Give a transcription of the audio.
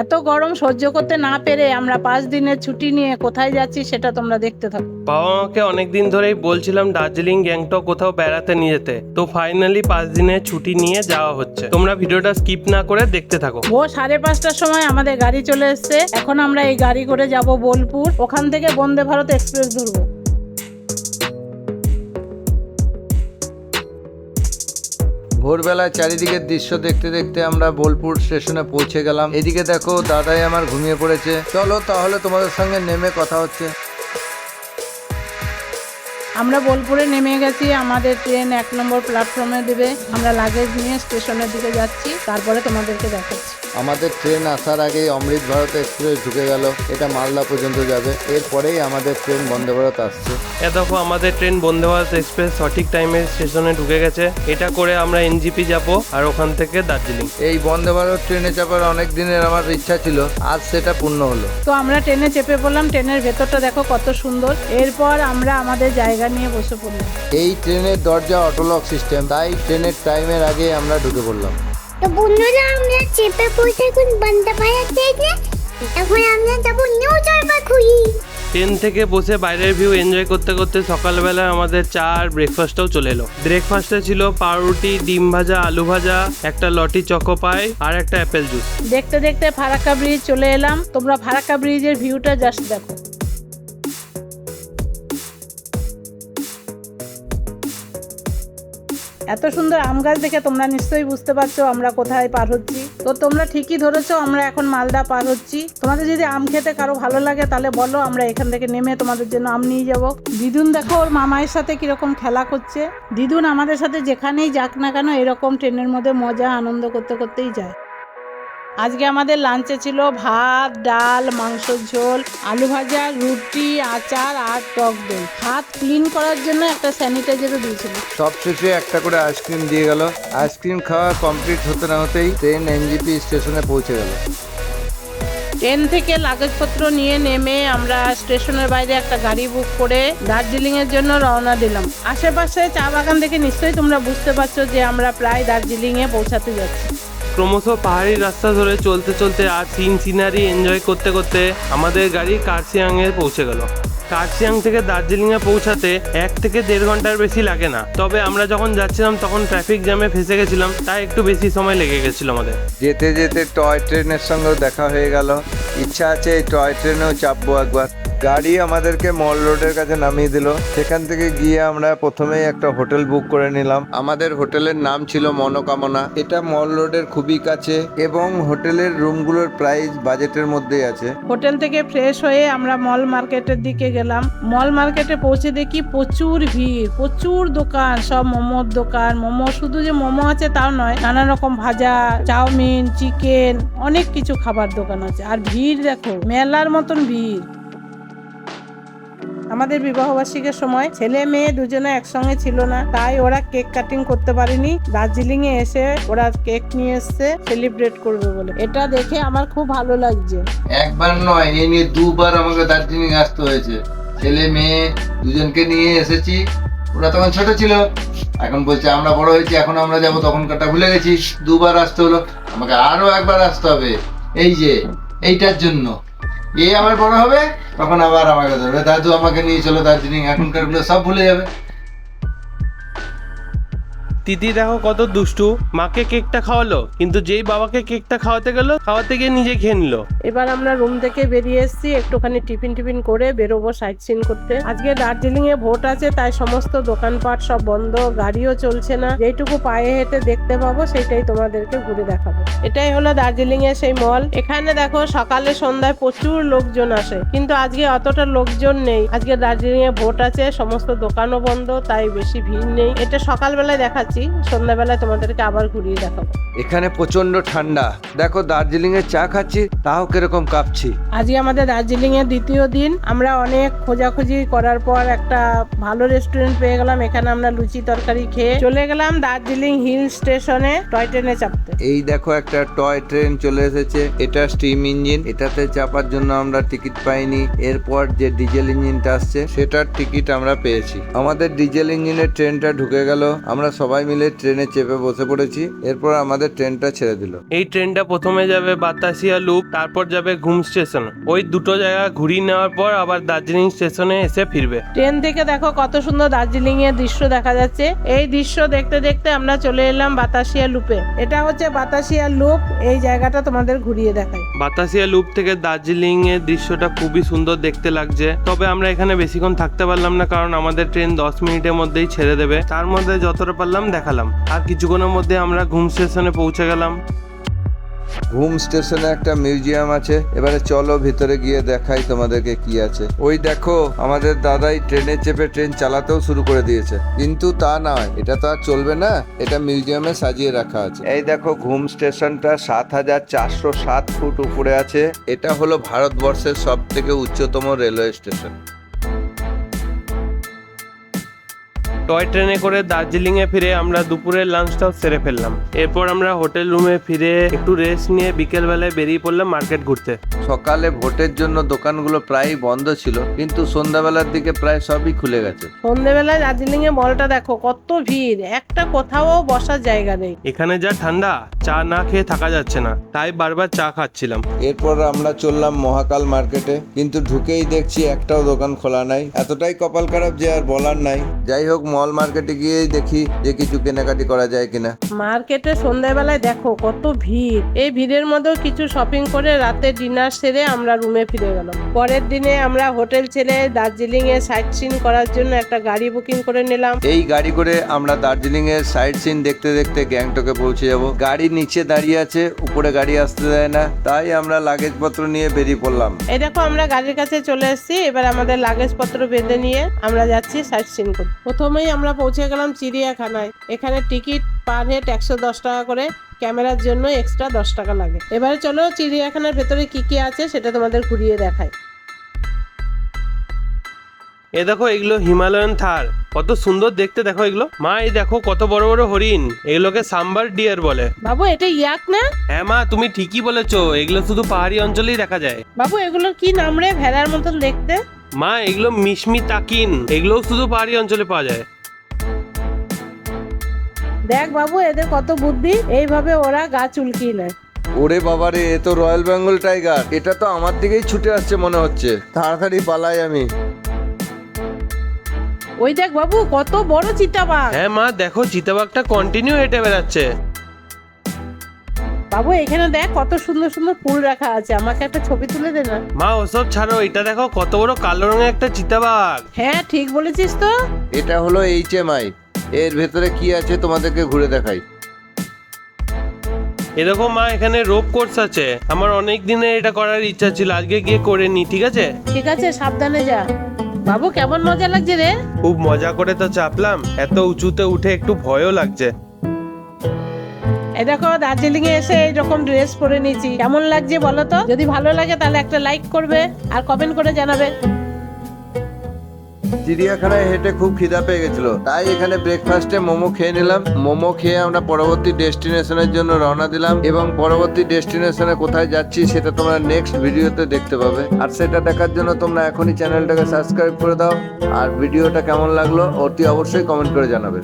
এত গরম সহ্য করতে না পেরে আমরা পাঁচ দিনের ছুটি নিয়ে কোথায় যাচ্ছি সেটা তোমরা দেখতে থাকো। বাবা মাকে অনেকদিন ধরেই বলছিলাম দার্জিলিং গ্যাংটক কোথাও বেড়াতে নিয়ে যেতে। তো ফাইনালি পাঁচ দিনের ছুটি নিয়ে যাওয়া হচ্ছে। তোমরা ভিডিওটা স্কিপ না করে দেখতে থাকো। ও সাড়ে পাঁচটার সময় আমাদের গাড়ি চলে এসছে। এখন আমরা এই গাড়ি করে যাব বোলপুর। ওখান থেকে বন্দে ভারত এক্সপ্রেস ধরবো। ভোরবেলায় চারিদিকের দৃশ্য দেখতে দেখতে আমরা বোলপুর স্টেশনে পৌঁছে গেলাম। এদিকে দেখো দাদাই আমার ঘুমিয়ে পড়েছে। চলো তাহলে তোমাদের সঙ্গে নেমে কথা হচ্ছে। আমরা বোলপুরে নেমে গেছি আমাদের ট্রেন এক নম্বর প্ল্যাটফর্মে দেবে। আমরা লাগেজ নিয়ে স্টেশনের দিকে যাচ্ছি তারপরে তোমাদেরকে দেখাচ্ছি। আমাদের ট্রেন আসার আগেই অমৃত ভারত এক্সপ্রেস ঢুকে গেল এটা মালদা পর্যন্ত যাবে। এরপরেই আমাদের ট্রেন বন্দে ভারত আসছে। এ দেখো আমাদের ট্রেন বন্দে ভারত এক্সপ্রেস সঠিক টাইমে স্টেশনে ঢুকে গেছে। এটা করে আমরা এনজিপি যাব আর ওখান থেকে দার্জিলিং। এই বন্দে ভারত ট্রেনে চাপার অনেক দিনের আমার ইচ্ছা ছিল আজ সেটা পূর্ণ হলো। তো আমরা ট্রেনে চেপে পড়লাম ট্রেনের ভেতরটা দেখো কত সুন্দর। এরপর আমরা আমাদের জায়গা নিয়ে বসে পড়লাম। এই ট্রেনের দরজা অটোলক সিস্টেম তাই ট্রেনের টাইমের আগে আমরা ঢুকে পড়লাম। তো বন্ধুরা আমরা চেপে পড়তে এখন বন্দে ভারত ট্রেনে এখন আমরা যাব নিউ জলপাইগুড়ি। ট্রেন থেকে বসে বাইরের ভিউ এনজয় করতে করতে সকালবেলা আমাদের চা আর ব্রেকফাস্টটাও চলে এলো। ব্রেকফাস্টে ছিল পাউরুটি ডিম ভাজা আলু ভাজা একটা লটি চকো পাই আর একটা অ্যাপেল জুস দেখতে দেখতে ফারাক্কা ব্রিজ চলে এলাম। তোমরা ফারাক্কা ব্রিজের ভিউটা জাস্ট দেখো। এত সুন্দর আম গাছ দেখে তোমরা নিশ্চয়ই বুঝতে পারছ আমরা কোথায় পার হচ্ছি। তো তোমরা ঠিকই ধরেছো, আমরা এখন মালদা পার হচ্ছি। তোমাদের যদি আম খেতে কারও ভালো লাগে তাহলে বলো, আমরা এখান থেকে নেমে তোমাদের জন্য আম নিয়ে যাব। দিদুন দেখো, ওর মামায়ের সাথে কীরকম খেলা করছে। দিদুন আমাদের সাথে যেখানেই যাক না কেন, এরকম ট্রেনের মধ্যে মজা, আনন্দ করতে করতেই যায়। আজকে আমাদের লাঞ্চে ছিল ভাত ডাল মাংসর ঝোল আলু ভাজা রুটি আচার আর টক দই। হাত ক্লিন করার জন্য একটা স্যানিটাইজারও দিয়েছিল। সব শেষে একটা করে আইসক্রিম দিয়ে গেল। আইসক্রিম খাওয়া কমপ্লিট হতে না হতেই ট্রেন এনজিপি স্টেশনে পৌঁছে গেল। ট্রেন থেকে লাগেজপত্র নিয়ে নেমে আমরা স্টেশনের বাইরে একটা গাড়ি বুক করে দার্জিলিং এর জন্য রওনা দিলাম। আশেপাশে চা বাগান দেখে নিশ্চয়ই তোমরা বুঝতে পারছ যে আমরা প্রায় দার্জিলিং এ পৌঁছাতে যাচ্ছি। ক্রমশ পাহাড়ি রাস্তা ধরে চলতে চলতে আর সিন সিনারি এনজয় করতে করতে আমাদের গাড়ি কার্সিয়াংয়ে পৌঁছে গেল। কার্সিয়াং থেকে দার্জিলিংয়ে পৌঁছাতে এক থেকে দেড় ঘণ্টার বেশি লাগে না। তবে আমরা যখন যাচ্ছিলাম তখন ট্রাফিক জ্যামে ফেসে গেছিলাম, তাই একটু বেশি সময় লেগে গেছিল আমাদের। যেতে যেতে টয় ট্রেনের সঙ্গেও দেখা হয়ে গেল। ইচ্ছা আছে এই টয় ট্রেনেও চাপবো একবার। গাড়ি আমাদেরকে মল রোডের কাছে নামিয়ে দিল। সেখান থেকে গিয়ে আমরা প্রথমেই একটা হোটেল বুক করে নিলাম। আমাদের হোটেলের নাম ছিল মনোকামনা। এটা মল রোডের খুবই কাছে এবং হোটেলের রুমগুলোর প্রাইস বাজেটের মধ্যেই আছে। হোটেল থেকে ফ্রেশ হয়ে আমরা মল মার্কেটের দিকে গেলাম। মল মার্কেটে পৌঁছে দেখি প্রচুর ভিড়, প্রচুর দোকান, সব মোমোর দোকান। মোমো শুধু যে মোমো আছে তাও নয়, নানা রকম ভাজা, চাউমিন, চিকেন, অনেক কিছু খাবার দোকান আছে। আর ভিড় দেখো, মেলার মতন ভিড়। আমাদের বিবাহবার্ষিকের সময় ছেলে মেয়ে দুজনে একসঙ্গে ছিল না, তাই ওরা কেক কাটিং করতে পারেনি। দার্জিলিং এ এসে ওরা কেক নিয়ে এসছে, সেলিব্রেট করবে বলে। এটা দেখে আমার খুব ভালো লাগছে। একবার নয় এই নিয়ে দুবার আমাকে দার্জিলিং আসতে হয়েছে। ছেলে মেয়ে দুজনকে নিয়ে এসেছি। ওরা তখন ছোট ছিল। এখন বলছে, আমরা বড় হয়েছি, এখন আমরা যাব তখন কাটা ভুলে গেছি। দুবার আসতে হলো। আমাকে আরও একবার আসতে হবে। এই যে, এইটার জন্য। এ আমার বড় হবে, তখন আবার আমাকে ধরবে। দাদু আমাকে নিয়ে চলো দার্জিলিং। এখনকার সব ভুলে যাবে। তিতি দেখো কত দুষ্টু। মাকে কেকটা খাওয়ালো, কিন্তু যেই বাবাকে কেকটা খাওয়াতে গেল, খাওয়াতে গিয়ে নিজে খেয়ে নিল। এবার আমরা রুম থেকে বেরিয়ে এসেছি, একটুখানি টিফিন টিফিন করে বেরোবো সাইট সিন করতে। আজকে দার্জিলিং এ ভোট আছে, তাই সমস্ত দোকানপাট সব বন্ধ, গাড়িও চলছে না। যেটুকু পায়ে হেঁটে দেখতে পাবো সেটাই তোমাদেরকে ঘুরে দেখাবো। এটাই হলো দার্জিলিং এর সেই মল। এখানে দেখো সকালে সন্ধ্যায় প্রচুর লোকজন আসে, কিন্তু আজকে অতটা লোকজন নেই। আজকে দার্জিলিং এ ভোট আছে, সমস্ত দোকানও বন্ধ, তাই বেশি ভিড় নেই। এটা সকালবেলায় দেখাচ্ছি। সন্ধ্যাবেলায় তোমাদেরকে আবার ঘুরিয়ে দেখাবো। এখানে প্রচণ্ড ঠান্ডা। দেখো দার্জিলিং এ চা খাচ্ছি তাও কীরকম কাঁপছি। আজকে আমাদের দার্জিলিং এর দ্বিতীয় দিন। আমরা অনেক খোঁজাখুঁজি করার পর একটা ভালো রেস্টুরেন্ট পেয়ে গেলাম। এখানে আমরা লুচি তরকারি খেয়ে চলে গেলাম দার্জিলিং হিল স্টেশনে টয় ট্রেনে চাপতে। এই দেখো একটা টয় ট্রেন চলে এসেছে। এটা স্টিম ইঞ্জিন এটাতে চাপার জন্য আমরা টিকিট পাইনি। এরপর যে ডিজেল ইঞ্জিনটা আসছে সেটার টিকিট আমরা পেয়েছি। আমাদের ডিজেল ইঞ্জিনের ট্রেনটা ঢুকে গেল। আমরা সবাই সবাই মিলে ট্রেনে চেপে বসে পড়েছি। এরপর আমাদের ট্রেনটা ছেড়ে দিল। এই ট্রেনটা প্রথমে যাবে বাতাসিয়া লুপ তারপর যাবে ঘুম স্টেশন। ওই দুটো জায়গা ঘুরিয়ে নেওয়ার পর আবার দার্জিলিং স্টেশনে এসে ফিরবে। ট্রেন থেকে দেখো কত সুন্দর দার্জিলিং এর দৃশ্য দেখা যাচ্ছে। এই দৃশ্য দেখতে দেখতে আমরা চলে এলাম বাতাসিয়া লুপে। এটা হচ্ছে বাতাসিয়া লুপ। এই জায়গাটা তোমাদের ঘুরিয়ে দেখাই। বাতাসিয়া লুপ থেকে দার্জিলিং এর দৃশ্যটা খুবই সুন্দর দেখতে লাগছে। তবে আমরা এখানে বেশিক্ষণ থাকতে পারলাম না, কারণ আমাদের ট্রেন দশ মিনিটের মধ্যেই ছেড়ে দেবে। তার মধ্যে যতটা পারলাম দেখালাম। আর কিছুক্ষণের মধ্যে আমরা ঘুম স্টেশনে পৌঁছে গেলাম। ঘুম স্টেশনে একটা মিউজিয়াম আছে। এবারে চলো ভিতরে গিয়ে দেখাই তোমাদেরকে কি আছে। ওই দেখো, আমাদের দাদাই ট্রেনে চেপে ট্রেন চালাতেও শুরু করে দিয়েছে। কিন্তু তা নয়, এটা তো আর চলবে না। এটা মিউজিয়ামে সাজিয়ে রাখা আছে। এই দেখো, ঘুম স্টেশনটা সাত হাজার চারশো সাত ফুট উপরে আছে। এটা হলো ভারতবর্ষের সব থেকে উচ্চতম রেলওয়ে স্টেশন। টয় ট্রেনে করে দার্জিলিং এ ফিরে আমরা দুপুরের লাঞ্চটাও সেরে ফেললাম। এরপর আমরা হোটেল রুমে ফিরে একটু রেস্ট নিয়ে বিকেল বেলায় বেরিয়ে পড়লাম মার্কেট ঘুরতে। সকালে ভোটের জন্য দোকানগুলো প্রায়ই বন্ধ ছিল কিন্তু সন্ধ্যাবেলার দিকে প্রায় সবই খুলে গেছে। সন্ধেবেলায় দার্জিলিং এ মলটা দেখো কত ভিড় একটা কোথাও বসার জায়গা নেই। এখানে যা ঠান্ডা চা না খেয়ে থাকা যাচ্ছে না তাই বারবার চা খাচ্ছিলাম। এরপর আমরা চললাম মহাকাল মার্কেটে কিন্তু ঢুকেই দেখছি একটাও দোকান খোলা নাই। এতটাই কপাল খারাপ যে আর বলার নাই। যাই হোক মল মার্কেটে গিয়েই দেখি যে কিছু কেনাকাটি করা যায় কিনা। মার্কেটে সন্ধ্যাবেলায় দেখো কত ভিড়। এই ভিড়ের মধ্যেও কিছু শপিং করে রাতে ডিনার সেরে আমরা রুমে ফিরে গেলাম। পরের দিনে আমরা হোটেল ছেড়ে দার্জিলিং এ সাইট সিন করার জন্য একটা গাড়ি বুকিং করে নিলাম। এই গাড়ি করে আমরা দার্জিলিং এর সাইট সিন দেখতে দেখতে গ্যাংটকে পৌঁছে যাব। গাড়ি নিচে দাঁড়িয়ে আছে উপরে গাড়ি আসতে দেয় না। তাই আমরা লাগেজ পত্র নিয়ে বেরিয়ে পড়লাম। এই দেখো আমরা গাড়ির কাছে চলে এসেছি এবার আমাদের লাগেজ পত্র বেঁধে নিয়ে আমরা যাচ্ছি সাইট সিন করতে। প্রথমেই আমরা পৌঁছে গেলাম চিড়িয়াখানায়। এখানে টিকিট পার হেড একশো দশ টাকা করে ক্যামেরার জন্য এক্সট্রা দশ টাকা লাগে। এবারে চলো চিড়িয়াখানার ভেতরে কি কি আছে সেটা তোমাদের ঘুরিয়ে দেখায় এ দেখো এগুলো হিমালয়ান থার। কত সুন্দর দেখতে দেখো এগুলো। মা এই দেখো কত বড় বড় হরিণ। এগুলোকে সাম্বার ডিয়ার বলে। বাবু এটা ইয়াক না? হ্যাঁ মা তুমি ঠিকই বলেছ। এগুলো শুধু পাহাড়ি অঞ্চলেই দেখা যায়। বাবু এগুলোর কি নাম রে? ভেড়ার মতন দেখতে। মা এগুলো মিশমি তাকিন এগুলোও শুধু পাহাড়ি অঞ্চলে পাওয়া যায়। দেখ বাবু এদের কত বুদ্ধি? এইভাবে ওরা গাছ উল্কিয়ে নেয়। ওরে বাবারে এ তো রয়্যাল বেঙ্গল টাইগার। এটা তো আমার দিকেই ছুটে আসছে মনে হচ্ছে। তাড়াতাড়ি পালাই আমি। ওই দেখ বাবু কত বড় চিতাবাঘ। হ্যাঁ মা দেখো চিতাবাঘটা কন্টিনিউ হেঁটে বেড়াচ্ছে। বাবু এখানে দেখ কত সুন্দর সুন্দর ফুল রাখা আছে। আমাকে একটা ছবি তুলে দে না। মা ওসব ছাড়ো এটা দেখো কত বড় কালো রঙের একটা চিতাবাঘ। হ্যাঁ ঠিক বলেছিস তো। এটা হলো এইচ এম আই এর ভেতরে কি আছে তোমাদেরকে ঘুরে দেখাই? এরকম মা এখানে রোপ কোর্স আছে। আমার অনেক দিনে এটা করার ইচ্ছা ছিল আজকে গিয়ে করে নি ঠিক আছে? ঠিক আছে সাবধানে যা। বাবু কেমন মজা লাগছে রে? খুব মজা করে তো চাপলাম এত উঁচুতে উঠে একটু ভয়ও লাগছে। এই দেখো দার্জিলিং এ এসে এইরকম ড্রেস পরে নিয়েছি। কেমন লাগছে বলো তো? যদি ভালো লাগে তাহলে একটা লাইক করবে আর কমেন্ট করে জানাবে। চিড়িয়াখানায় হেঁটে খুব খিদা পেয়ে গেছিল। তাই এখানে ব্রেকফাস্টে মোমো খেয়ে নিলাম। মোমো খেয়ে আমরা পরবর্তী ডেস্টিনেশনের জন্য রওনা দিলাম এবং পরবর্তী ডেস্টিনেশনে কোথায় যাচ্ছি সেটা তোমরা নেক্সট ভিডিওতে দেখতে পাবে। আর সেটা দেখার জন্য তোমরা এখনই চ্যানেলটাকে সাবস্ক্রাইব করে দাও। আর ভিডিওটা কেমন লাগল অতি অবশ্যই কমেন্ট করে জানাবে।